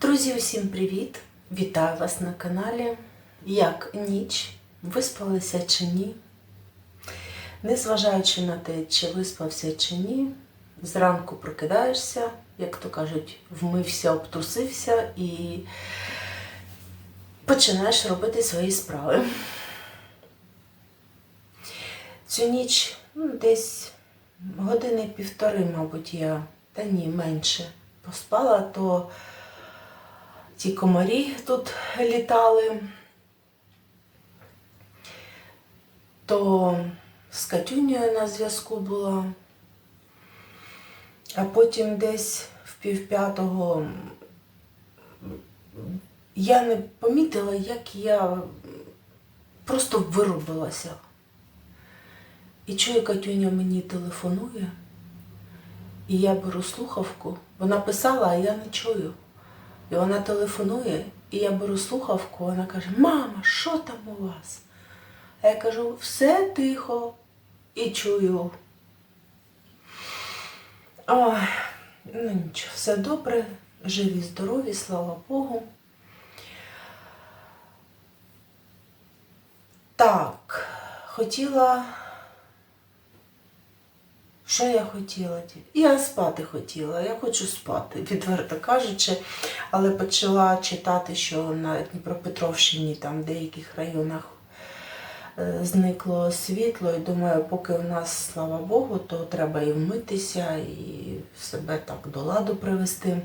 Друзі, усім привіт! Вітаю вас на каналі. Як ніч? Виспалися чи ні? Незважаючи на те, чи виспався чи ні, зранку прокидаєшся, як то кажуть, вмився, обтрусився і починаєш робити свої справи. Цю ніч ну, десь години півтори, мабуть, я, та ні, менше поспала, то ті комарі тут літали, то з Катюнею на зв'язку була, а потім десь в півп'ятого я не помітила, як я просто вирубилася. І чую, Катюня мені телефонує, і я беру слухавку. Вона писала, а я не чую. І вона телефонує, і я беру слухавку, вона каже, мама, що там у вас? А я кажу, все тихо і чую. Ой, ну нічого, все добре, живі, здорові, слава Богу. Так, хотіла. Що я хотіла? Я спати хотіла, я хочу спати, відверто кажучи, але почала читати, що на Дніпропетровщині, там в деяких районах е, зникло світло, і думаю, поки у нас, слава Богу, то треба і вмитися, і себе так до ладу привести.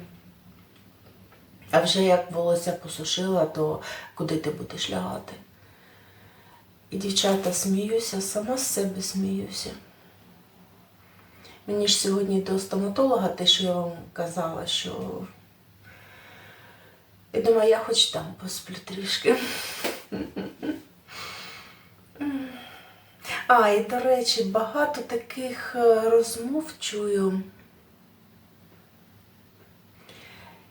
А вже як волосся посушила, то куди ти будеш лягати? І дівчата сміюся, сама з себе сміюся. Мені ж сьогодні до стоматолога, те, що я вам казала, що я думаю, я хоч там посплю трішки. А, і до речі, багато таких е, розмов чую.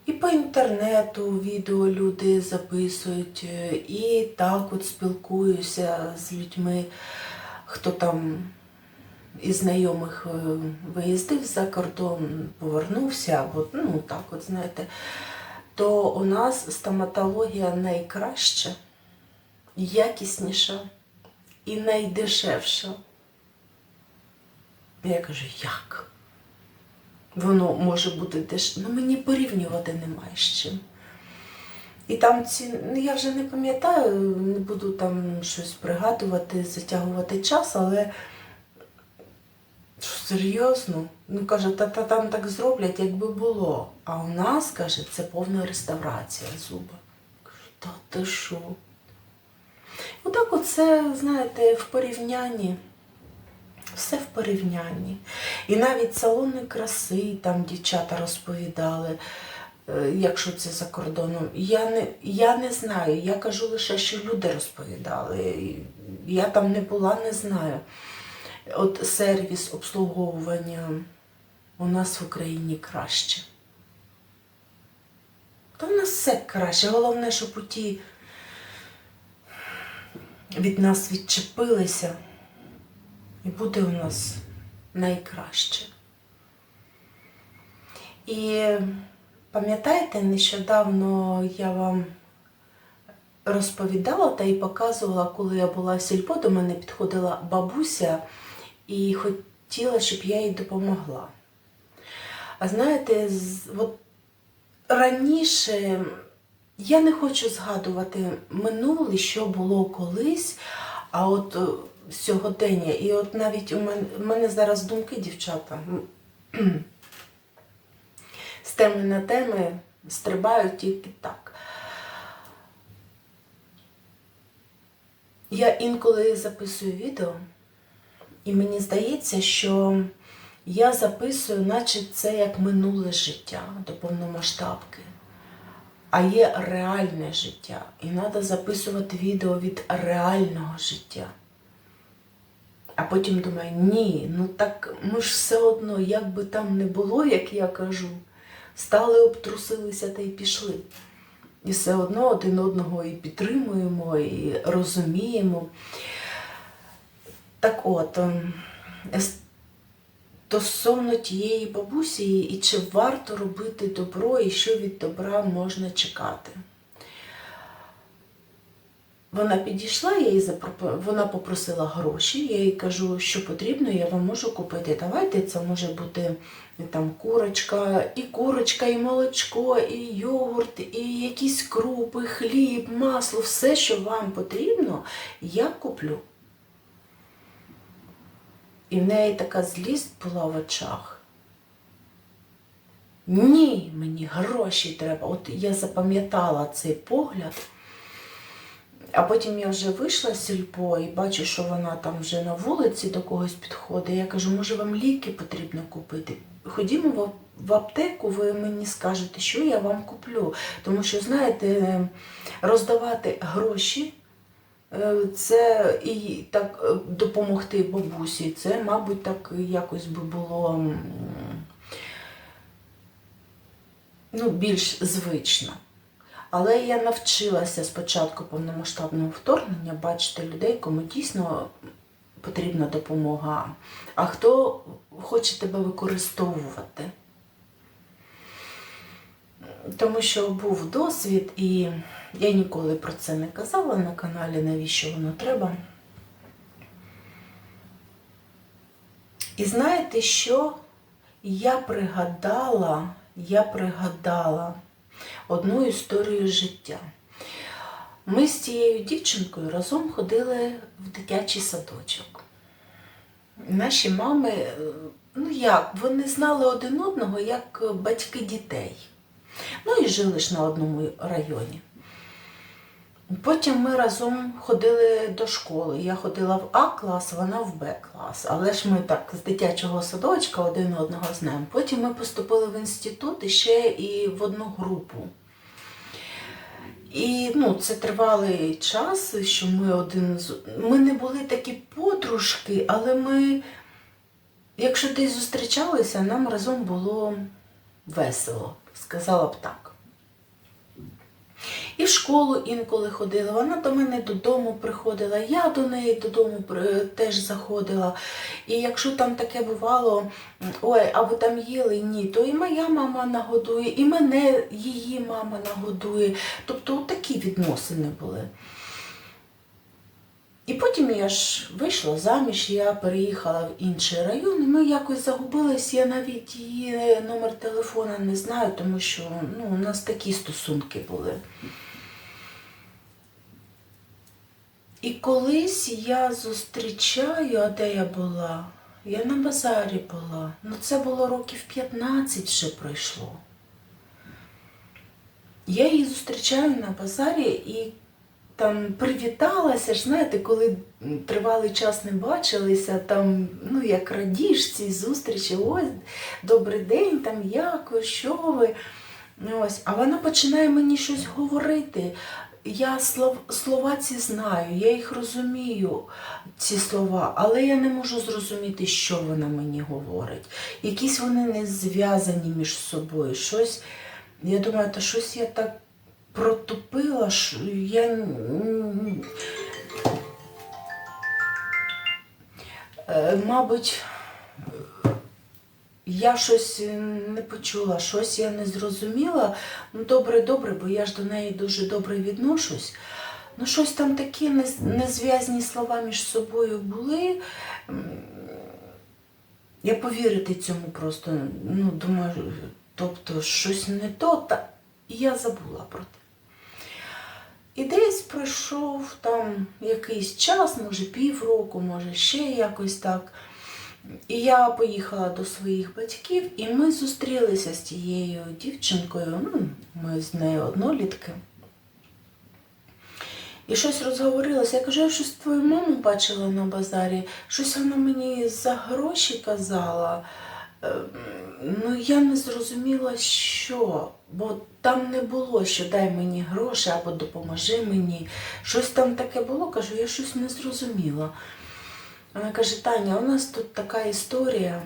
І по інтернету відео люди записують, е, і так от спілкуюся з людьми, хто там із знайомих е, виїздив за кордон, повернувся, або ну так, от знаєте, то у нас стоматологія найкраща, якісніша і найдешевша. Я кажу, як? Воно може бути дешевше. Ну мені порівнювати немає з чим. І там ці, ну я вже не пам'ятаю, не буду там щось пригадувати, затягувати час, але серйозно? Ну каже, та, та там так зроблять, якби було. А у нас, каже, це повна реставрація зуба. Кажу, та ти що? Отак оце, знаєте, в порівнянні. Все в порівнянні. І навіть салони краси, там дівчата розповідали, е, якщо це за кордоном. Я не, я не знаю, я кажу лише, що люди розповідали. Я там не була, не знаю. От сервіс обслуговування у нас в Україні краще. Та в нас все краще. Головне, щоб у ті від нас відчепилися. І буде у нас найкраще. І пам'ятаєте, нещодавно я вам розповідала та й показувала, коли я була в сільпо, до мене підходила бабуся і хотіла, щоб я їй допомогла. А знаєте, от раніше я не хочу згадувати минуле, що було колись, а от е, сьогодення. І от навіть у мене, у мене зараз думки, дівчата, з теми на теми стрибають тільки так. Я інколи записую відео, і мені здається, що я записую, наче це як минуле життя до повномасштабки. А є реальне життя. І треба записувати відео від реального життя. А потім думаю, ні, ну так ми ж все одно, як би там не було, як я кажу, стали, обтрусилися та й пішли. І все одно один одного і підтримуємо, і розуміємо. Так от, ем, стосовно тієї бабусі, і чи варто робити добро, і що від добра можна чекати. Вона підійшла, я їй запропо... вона попросила гроші, я їй кажу, що потрібно, я вам можу купити. Давайте це може бути там курочка, і курочка, і молочко, і йогурт, і якісь крупи, хліб, масло, все, що вам потрібно, я куплю. І в неї така злість була в очах. Ні, мені гроші треба. От я запам'ятала цей погляд. А потім я вже вийшла з сільпо і бачу, що вона там вже на вулиці до когось підходить. Я кажу, може вам ліки потрібно купити? Ходімо в- аптеку, ви мені скажете, що я вам куплю. Тому що, знаєте, роздавати гроші. Е, Це і так е, допомогти бабусі, це, мабуть, так якось би було ну, більш звично. Але я навчилася спочатку повномасштабного вторгнення бачити людей, кому дійсно потрібна допомога, а хто хоче тебе використовувати. Тому що був досвід, і я ніколи про це не казала на каналі, навіщо воно треба. І знаєте що? Я пригадала, я пригадала одну історію життя. Ми з цією дівчинкою разом ходили в дитячий садочок. Наші мами, ну як, вони знали один одного як батьки дітей. Ну і жили ж на одному районі. Потім ми разом ходили до школи. Я ходила в А клас, вона в Б клас. Але ж ми так з дитячого садочка один одного знаємо. Потім ми поступили в інститут і ще і в одну групу. І ну, це тривалий час, що ми один з. Ми не були такі подружки, але ми, якщо десь зустрічалися, нам разом було весело, сказала б так. І в школу інколи ходила. Вона до мене додому приходила, я до неї додому теж заходила. І якщо там таке бувало, ой, або там їли? Ні, то і моя мама нагодує, і мене її мама нагодує. Тобто такі відносини були. І потім я ж вийшла заміж, я переїхала в інший район, ми якось загубились. Я навіть її номер телефона не знаю, тому що ну, у нас такі стосунки були. І колись я зустрічаю, а де я була? Я на базарі була. Ну це було років 15 вже пройшло. Я її зустрічаю на базарі і там привіталася ж, знаєте, коли тривалий час не бачилися, там, ну, як радіш цій зустрічі, ось, добрий день, там як ви, що ви. Ось, а вона починає мені щось говорити. Я слов, слова ці знаю, я їх розумію, ці слова, але я не можу зрозуміти, що вона мені говорить. Якісь вони не зв'язані між собою. Щось, я думаю, та щось я так протупила, що я. е, Мабуть, я щось не почула, щось я не зрозуміла. Ну, добре, добре, бо я ж до неї дуже добре відношусь. Ну, щось там такі незв'язні слова між собою були. Я повірити цьому просто, ну, думаю, тобто щось не то, та я забула про те. І десь пройшов там якийсь час, може півроку, може ще якось так. І я поїхала до своїх батьків, і ми зустрілися з тією дівчинкою. Ну, ми з нею однолітки. І щось розговорилося. Я кажу, я щось твою маму бачила на базарі, щось вона мені за гроші казала. Ну, я не зрозуміла, що, бо там не було, що дай мені гроші або допоможи мені. Щось там таке було, кажу, я щось не зрозуміла. Вона каже, Таня, у нас тут така історія.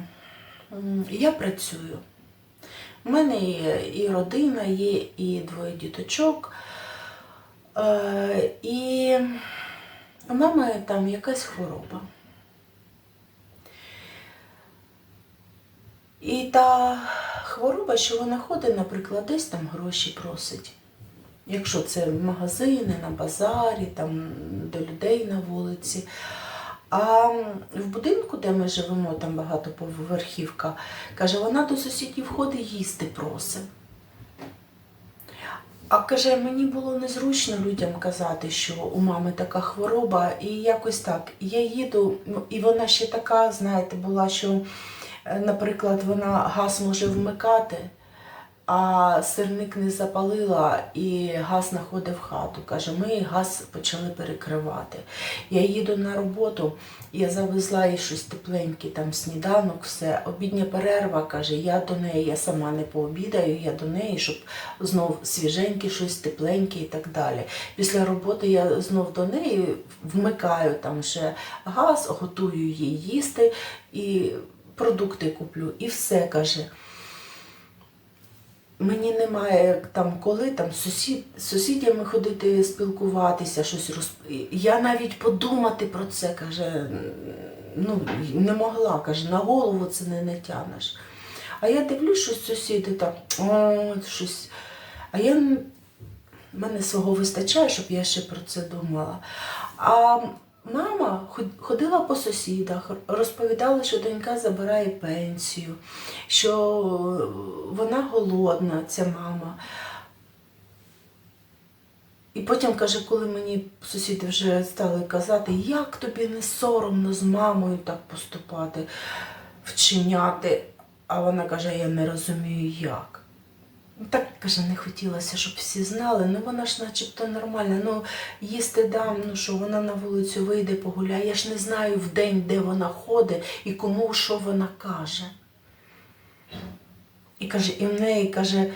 Я працюю. У мене і родина, є і двоє діточок. Е, І у мами там якась хвороба. І та хвороба, що вона ходить, наприклад, десь там гроші просить. Якщо це магазини, на базарі, там до людей на вулиці. А в будинку, де ми живемо, там багатоповерхівка, каже, вона до сусідів ходить їсти просить. А каже, мені було незручно людям казати, що у мами така хвороба, і якось так. Я їду, ну, і вона ще така, знаєте, була, що, наприклад, вона газ може вмикати, а сирник не запалила, і газ знаходив в хату. Каже, ми газ почали перекривати. Я їду на роботу, я завезла їй щось тепленьке, там сніданок, все. Обідня перерва, каже, я до неї, я сама не пообідаю, я до неї, щоб знов свіженьке, щось тепленьке і так далі. Після роботи я знов до неї вмикаю там ще газ, готую їй їсти і продукти куплю. І все каже. Мені немає там коли там сусід, з сусідями ходити спілкуватися, щось роз... Я навіть подумати про це, каже, ну, не могла, каже, на голову це не натягнеш. А я дивлюсь, що сусіди там, о, щось. А я мене свого вистачає, щоб я ще про це думала. А мама ходила по сусідах, розповідала, що донька забирає пенсію, що вона голодна, ця мама. І потім каже, коли мені сусіди вже стали казати, як тобі не соромно з мамою так поступати, вчиняти. А вона каже, я не розумію як. Ну, Так каже, не хотілося, щоб всі знали. Ну вона ж начебто нормальна. Ну їсти дам, ну що вона на вулицю вийде, погуляє. Я ж не знаю в день, де вона ходить і кому що вона каже. І каже, і в неї каже,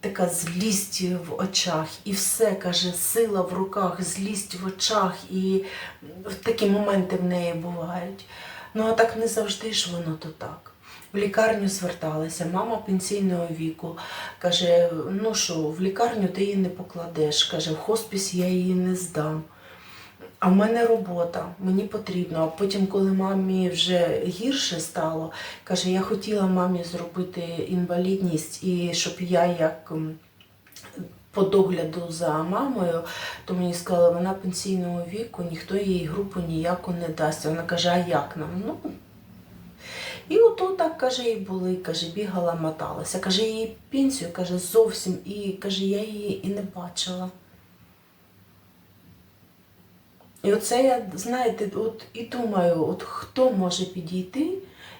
така злість в очах, і все каже, сила в руках, злість в очах, і такі моменти в неї бувають. Ну а так не завжди ж воно то так. В лікарню зверталася, мама пенсійного віку. Каже, ну що, в лікарню ти її не покладеш. Каже, в хоспіс я її не здам. А в мене робота, мені потрібно. А потім, коли мамі вже гірше стало, каже, я хотіла мамі зробити інвалідність, і щоб я як по догляду за мамою, то мені сказали, вона пенсійного віку, ніхто їй групу ніяку не дасть. Вона каже, а як нам? Ну, і ото так каже, і були, каже, бігала, моталася. Каже, її пенсію, каже, зовсім, і каже, я її і не бачила. І оце я, знаєте, от і думаю, от хто може підійти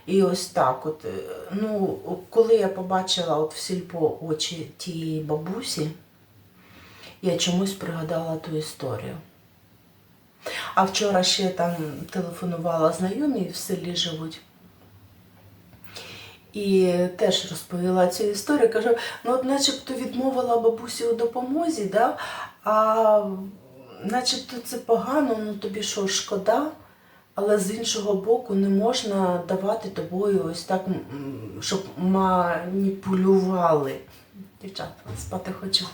і ось так, от, е, ну, коли я побачила от в сільпо очі тієї бабусі, я чомусь пригадала ту історію. А вчора ще там телефонувала знайомі в селі живуть. І теж розповіла цю історію. Кажу, ну от начебто відмовила бабусі у допомозі, да? а начебто це погано, ну тобі що, шкода, але з іншого боку не можна давати тобою ось так, щоб маніпулювали. Дівчата, спати хочу.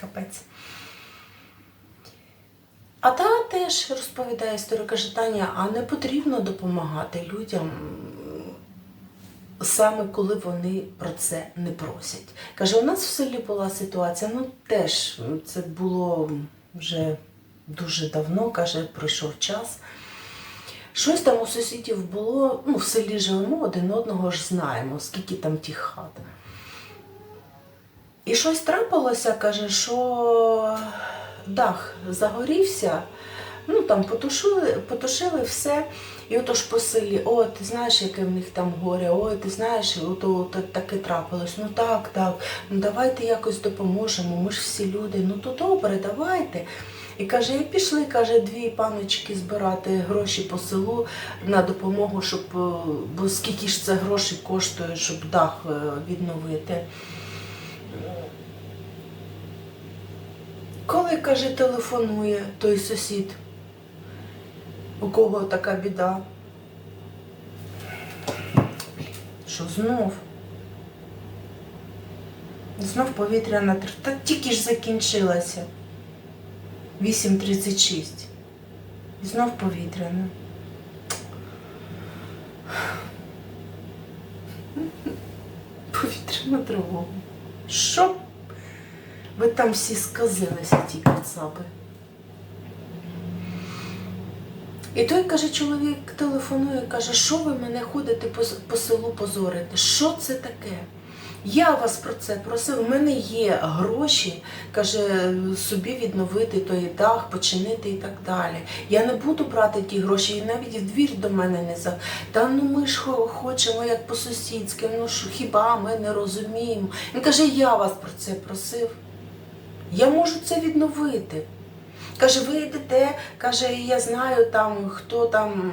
Капець. А та теж розповідає історію, каже, Таня, а не потрібно допомагати людям саме коли вони про це не просять. Каже, у нас в селі була ситуація, ну теж це було вже дуже давно, каже, пройшов час. Щось там у сусідів було, ну, в селі живемо, один одного ж знаємо, скільки там тих хат. І щось трапилося, каже, що дах загорівся, ну там потушили, потушили все. І ото ж по селі, о, ти знаєш, яке в них там горе, ой, ти знаєш, ото, ото таке трапилось. Ну так, так, ну давайте якось допоможемо, ми ж всі люди, ну то добре, давайте. І каже, і пішли, каже, дві паночки збирати гроші по селу на допомогу, щоб, е, бо скільки ж це грошей коштує, щоб дах е, відновити. Коли, каже, телефонує той сусід, у кого така біда. Що знов? Знов повітряна тривога. Та тільки ж закінчилася. 8.36. І знов повітряна. на тривогу. Що ви там всі сказилися, ті кацапи? І той каже, чоловік телефонує, каже, що ви мене ходите по, селу позорите? Що це таке? Я вас про це просив, у мене є гроші, каже, собі відновити той дах, починити і так далі. Я не буду брати ті гроші, і навіть в двір до мене не за. Та ну ми ж хочемо як по-сусідськи, ну що хіба ми не розуміємо? Він каже, я вас про це просив. Я можу це відновити. Каже, ви йдете, каже, я знаю там, хто там,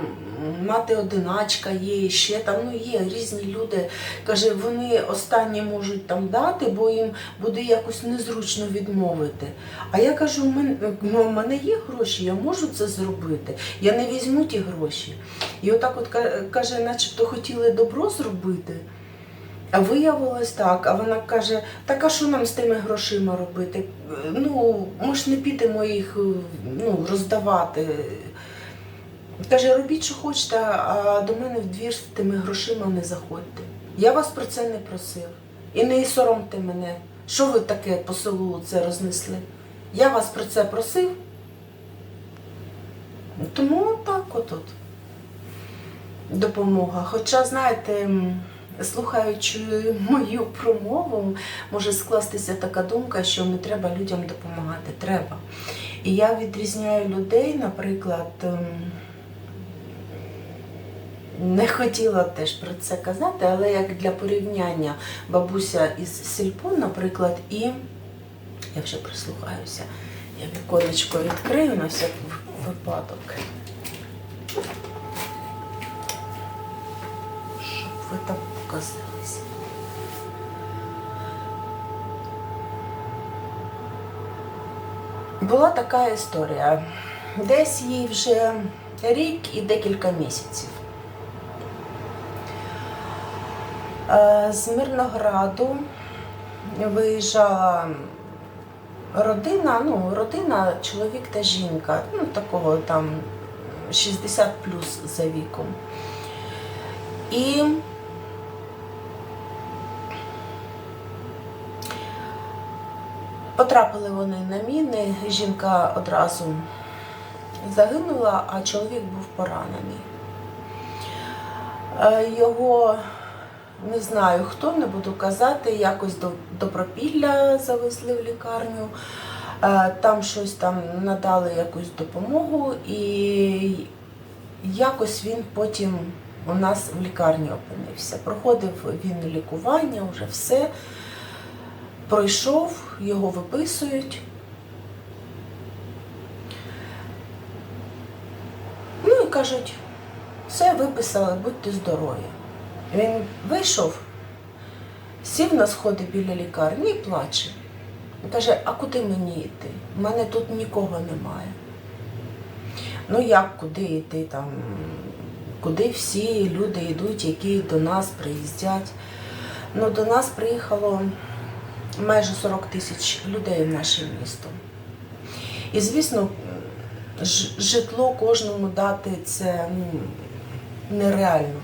мати одиначка є, ще там, ну є різні люди. Каже, вони останні можуть там дати, бо їм буде якось незручно відмовити. А я кажу, «У мене, ну, в мене є гроші, я можу це зробити. Я не візьму ті гроші. І отак от каже, начебто хотіли добро зробити. А виявилось так, а вона каже, так а що нам з тими грошима робити? Ну, ми ж не підемо їх ну, роздавати. Каже, робіть, що хочете, а до мене в двір з тими грошима не заходьте. Я вас про це не просив. І не соромте мене. Що ви таке по селу це рознесли? Я вас про це просив. Тому так отут допомога. Хоча, знаєте, слухаючи мою промову, може скластися така думка, що не треба людям допомагати. Треба. І я відрізняю людей, наприклад. ем, Не хотіла теж про це казати, але як для порівняння бабуся із сільпо, наприклад, і я вже прислухаюся, я віконечко відкрию на всяк випадок. Щоб ви там показалися. Була така історія. Десь їй вже рік і декілька місяців. Е, З Мирнограду виїжджала родина, ну, родина, чоловік та жінка, ну, такого там 60 плюс за віком. І потрапили вони на міни, жінка одразу загинула, а чоловік був поранений. Е, Його не знаю хто, не буду казати, якось до, до Пропілля завезли в лікарню. Е, Там щось там надали якусь допомогу, і якось він потім у нас в лікарні опинився. Проходив він лікування, вже все. Пройшов, його виписують. Ну і кажуть, все виписали, будьте здорові. Він вийшов, сів на сходи біля лікарні і плаче. Він каже, а куди мені йти? У мене тут нікого немає. Ну як куди йти там? Куди всі люди йдуть, які до нас приїздять? Ну, до нас приїхало майже 40 тисяч людей в наше місто. І, звісно, житло кожному дати це ну, нереально.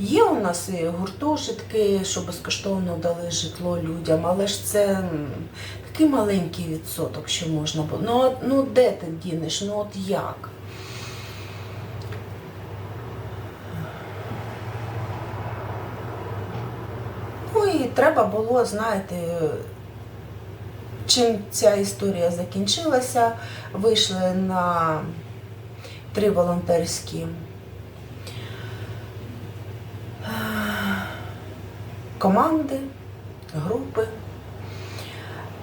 Є у нас і гуртожитки, що безкоштовно дали житло людям, але ж це такий маленький відсоток, що можна було. Ну, ну де ти дінеш? Ну от як? Ну і треба було, знаєте, чим ця історія закінчилася, вийшли на три волонтерські е, команди, групи.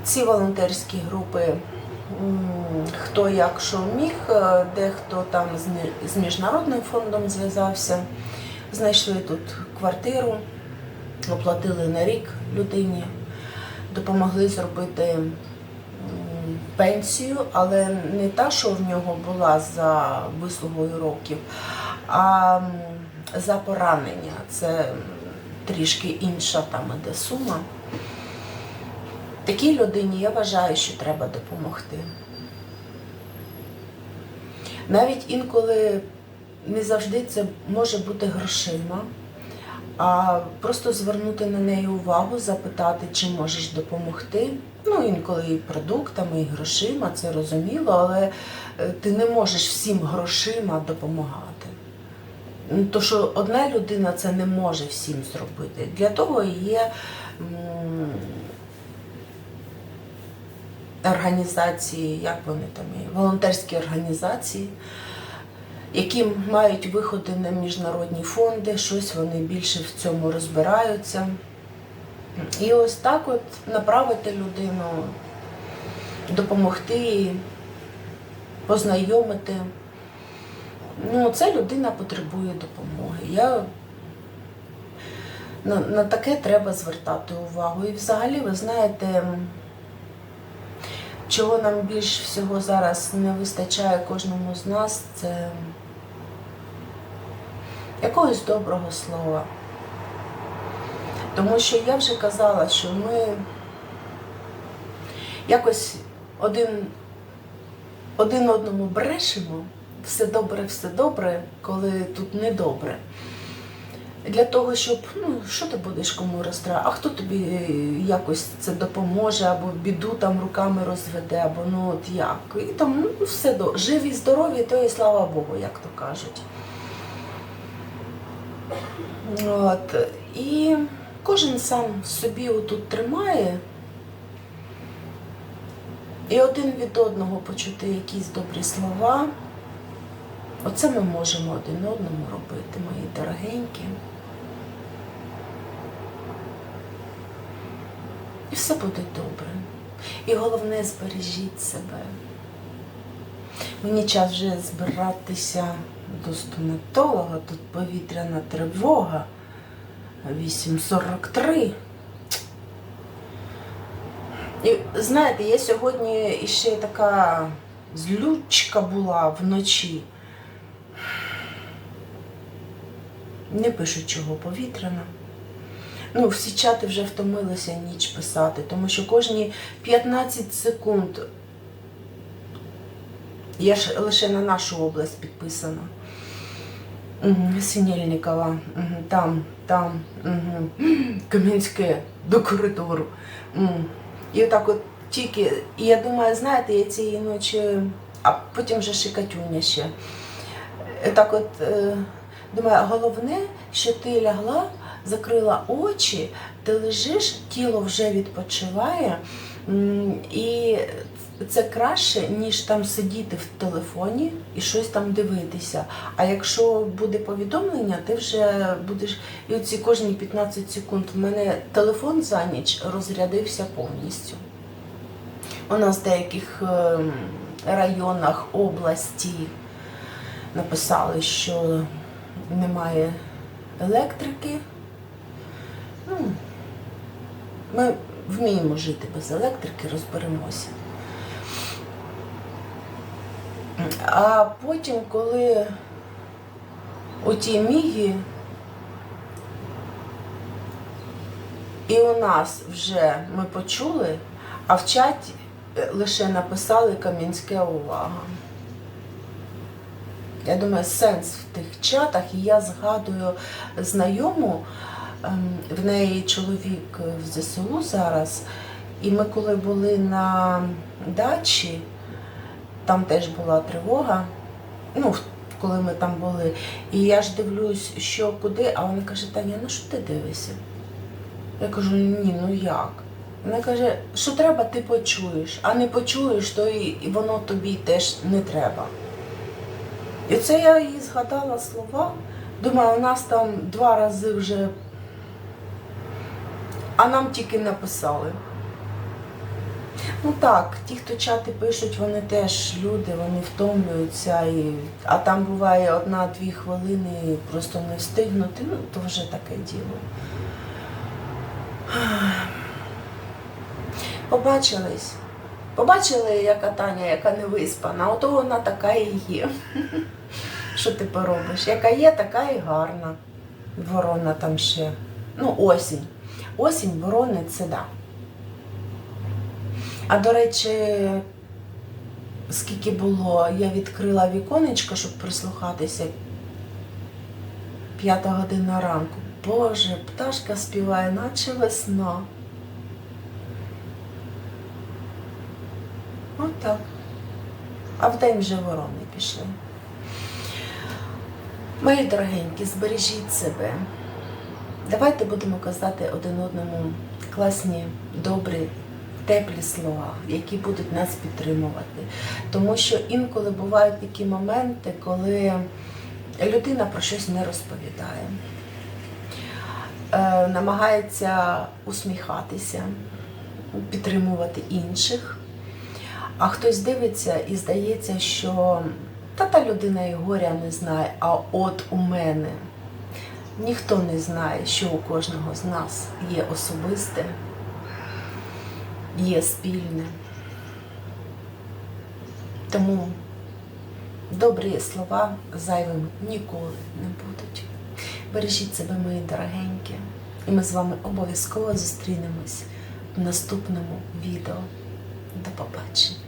Ці волонтерські групи, хто як що міг, е, дехто там з міжнародним фондом зв'язався, знайшли тут квартиру, оплатили на рік людині, допомогли зробити пенсію, але не та, що в нього була за вислугою років, а за поранення. Це трішки інша там іде сума. Такій людині я вважаю, що треба допомогти. Навіть інколи не завжди це може бути грошима, а просто звернути на неї увагу, запитати, чи можеш допомогти. Ну, інколи і продуктами, і грошима, це розуміло, але е, ти не можеш всім грошима допомагати. Ну, То, що одна людина це не може всім зробити. Для того є організації, як вони там є, волонтерські організації, які мають виходи на міжнародні фонди, щось вони більше в цьому розбираються. І ось так от направити людину, допомогти познайомити. Ну, ця людина потребує допомоги. Я на, на таке треба звертати увагу. І взагалі, ви знаєте, чого нам більш всього зараз не вистачає кожному з нас, це якогось доброго слова. Тому що я вже казала, що ми якось один, один одному брешемо, все добре, все добре, коли тут не добре. Для того, щоб, ну, що ти будеш кому розстраювати, а хто тобі якось це допоможе, або біду там руками розведе, або ну от як. І там ну, все живі, здорові, то і слава Богу, як то кажуть. От. І кожен сам собі отут тримає. І один від одного почути якісь добрі слова. Оце ми можемо один одному робити, мої дорогенькі. І все буде добре. І головне, збережіть себе. Мені час вже збиратися до стоматолога, тут повітряна тривога. 8.43. І знаєте, я сьогодні ще така злючка була вночі. Не пишуть чого повітряна. Ну, всі чати вже втомилися ніч писати, тому що кожні 15 секунд я ж лише на нашу область підписана. Угу, Синельникова, там, там, угу. До коридору. І отак от тільки, і я думаю, знаєте, я цієї ночі, а потім вже шикатюня ще. Так от е, думаю, головне, що ти лягла, закрила очі, ти лежиш, тіло вже відпочиває. І це краще, ніж там сидіти в телефоні і щось там дивитися. А якщо буде повідомлення, ти вже будеш. І оці кожні 15 секунд в мене телефон за ніч розрядився повністю. У нас в деяких ем, районах області написали, що немає електрики. Ну, ми вміємо жити без електрики, розберемося. А потім, коли оті міги, і у нас вже ми почули, а в чаті е, лише написали Кам'янське увага. Я думаю, сенс в тих чатах, і я згадую знайому, ем, в неї чоловік в ЗСУ зараз, і ми коли були на дачі, там теж була тривога. Ну, коли ми там були. І я ж дивлюсь, що куди, а вона каже, Таня, ну що ти дивишся? Я кажу, ні, ну як? Вона каже, що треба, ти почуєш, а не почуєш, то і воно тобі теж не треба. І це я їй згадала слова. Думаю, у нас там два рази вже, а нам тільки написали. Ну так, ті, хто чати пишуть, вони теж люди, вони втомлюються, і... а там буває одна-дві хвилини просто не встигнути, ну то вже таке діло. Побачились. Побачили, яка Таня, яка не виспана, ото вона така і є. Що ти поробиш? Яка є, така і гарна. Ворона там ще. Ну, осінь. Осінь, ворони це да. А до речі, скільки було, я відкрила віконечко, щоб прислухатися. П'ята година ранку. Боже, пташка співає, наче весна. Отак. А вдень вже ворони пішли. Мої дорогенькі, збережіть себе. Давайте будемо казати один одному класні, добрі, теплі слова, які будуть нас підтримувати. Тому що інколи бувають такі моменти, коли людина про щось не розповідає, е, намагається усміхатися, підтримувати інших. А хтось дивиться і здається, що та та людина і горя не знає, а от у мене. Ніхто не знає, що у кожного з нас є особисте, є спільне. Тому добрі слова зайвим ніколи не будуть. Бережіть себе, мої дорогенькі, і ми з вами обов'язково зустрінемось в наступному відео. До побачення!